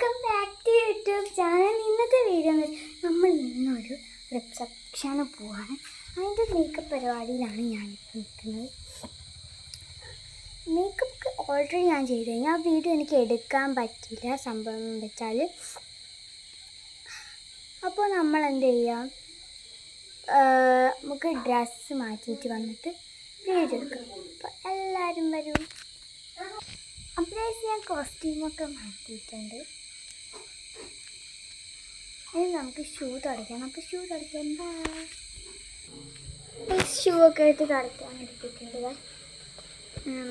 Welcome back to YouTube channel ഇന്നത്തെ video നമ്മൾ ഇന്നൊരു റിസപ്ഷന് പോവാണ്. അതിന്റെ മേക്കപ്പ് പരിപാടിയിലാണ് ഞാൻ നിൽക്കുന്നത്. മേക്കപ്പ് ഓൾറെഡി ഞാൻ ചെയ്ത് കഴിഞ്ഞാൽ ആ വീഡിയോ എനിക്ക് എടുക്കാൻ പറ്റില്ല സംഭവം എന്ന് വെച്ചാൽ അപ്പോൾ നമ്മൾ എന്ത് ചെയ്യാം? നമുക്ക് ഡ്രസ്സ് മാറ്റിയിട്ട് വന്നിട്ട് വീഡിയോ എടുക്കാം അപ്പോൾ എല്ലാവരും വരും അപ്പോഴേക്ക് ഞാൻ കോസ്റ്റ്യൂമൊക്കെ മാറ്റിയിട്ടുണ്ട്. ഇനി നമുക്ക് ഷൂ തുടയ്ക്കാം. നമുക്ക് ഷൂ തുടയ്ക്കാൻ ഷൂ ഒക്കെ ആയിട്ട് തുടയ്ക്കാൻ എടുത്തിട്ടുണ്ട്.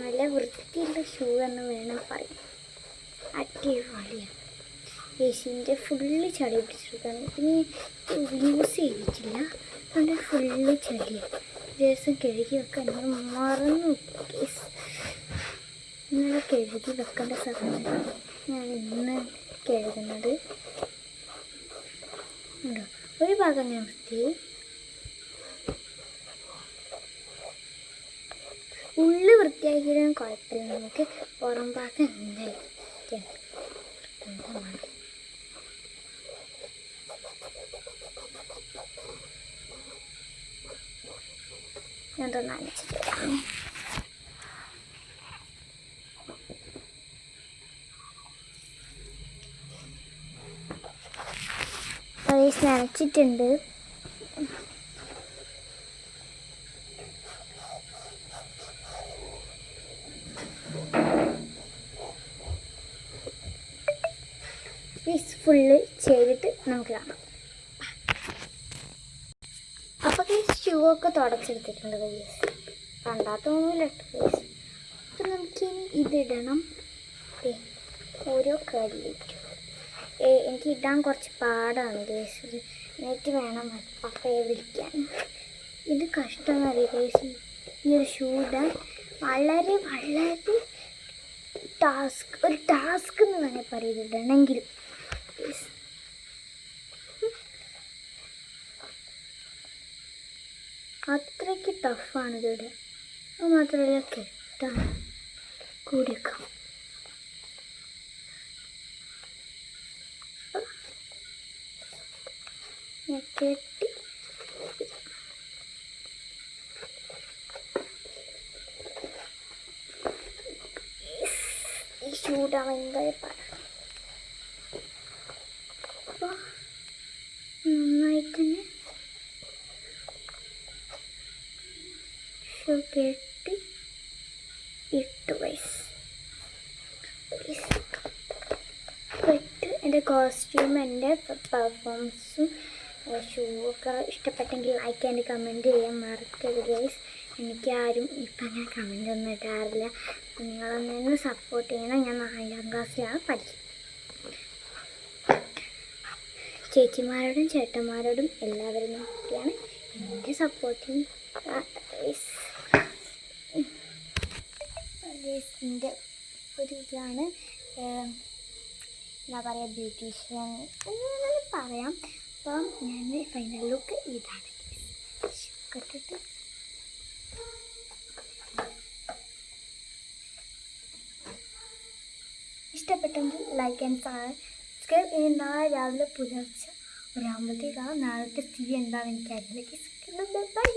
നല്ല വൃത്തിയുള്ള ഷൂ എന്ന് വേണം പറയാം അടിപൊളിയാണ്. യേശുവിന്റെ ഫുള്ള് ചളി പിടിച്ചിരിക്കുകയാണ്. പിന്നെ യൂസ് ചെയ്തിട്ടില്ല. അതുകൊണ്ട് ഫുള്ള് ചളിയാണ് ദിവസം കഴുകി വെക്കാൻ ഞാൻ മറന്നു. ഇന്നലെ കഴുകി വെക്കേണ്ട സമയം ഞാൻ ഇന്ന് കഴുകുന്നത് ഒരു ഭാഗം ഞാൻ വൃത്തി ഉള്ളു വൃത്തിയാക്കിയാലും കുഴപ്പമില്ല. നമുക്ക് പുറം ഭാഗം എന്തായാലും. ഞാൻ തന്നെ നനച്ചിട്ട് റൈസ് നനച്ചിട്ടുണ്ട്. പീസ് ഫുള്ള് ചെയ്തിട്ട് നമുക്ക് കാണാം. അപ്പോൾ ഷൂ ഒക്കെ തുടച്ചെടുത്തിട്ടുണ്ട് റൈസ് കണ്ടാത്തൊന്നുമില്ല റൈസ് അപ്പം നമുക്കിനി ഇതിടണം. ഓരോ ഏ, എനിക്ക് ഇടാൻ കുറച്ച് പാടാണ് ഗേസ്. എന്നിട്ട് വേണം പപ്പയെ വിളിക്കാൻ. ഇത് കഷ്ടമറിയ ഗേസ്. ഈ ഒരു ഷൂ ഇടാൻ വളരെ വളരെ ടാസ്ക് ഒരു ടാസ്ക് എന്ന് തന്നെ പറയുന്നുണ്ടെങ്കിൽ. അത്രയ്ക്ക് ടഫാണ് ഇതിവിടെ അത് മാത്രമല്ല കെട്ടാണ് കൂടിയേക്കാം കെട്ടി ഈ ചൂടാണ് എന്തായാലും അപ്പോൾ നന്നായിട്ട് തന്നെ കെട്ടി ഇട്ടു വയസ്സ് പെട്ട് എന്റെ കോസ്റ്റ്യൂം എന്റെ പെർഫോമൻസും ഷൂ ഒക്കെ ഇഷ്ടപ്പെട്ടെങ്കിൽ ലൈക്ക് ആൻഡ് കമന്റ് ചെയ്യാൻ മറക്കരുത് ഗൈസ് എനിക്ക് ആരും ഇപ്പം ഞാൻ കമന്റ് ഒന്നും ഇടാറില്ല. നിങ്ങളൊന്നും സപ്പോർട്ട് ചെയ്യണം. ഞാൻ നാലാം ക്ലാസ്സിലാണ് പഠിക്കുന്നത് ചേച്ചിമാരോടും ചേട്ടന്മാരോടും എല്ലാവരും നോക്കിയാണ് എന്റെ സപ്പോർട്ടിങ് എന്റെ ഒരു ഇതാണ് എന്താ പറയുക ബ്യൂട്ടീഷ്യൻ എന്ന് പറയാം. അപ്പം ഞാൻ ഫൈനൽ ലുക്ക് ഇതാണ് കെട്ടിട്ട് ഇഷ്ടപ്പെട്ടെങ്കിൽ ലൈക്ക് ആൻഡ് സബ്സ്ക്രൈബ് ഇനി നാളെ രാവിലെ പുലർച്ചെ ഒരാകുമ്പോഴത്തേക്കാണ് നാളത്തെ സ്ഥിതി എന്താണെന്ന് എനിക്കറിയില്ല ബൈ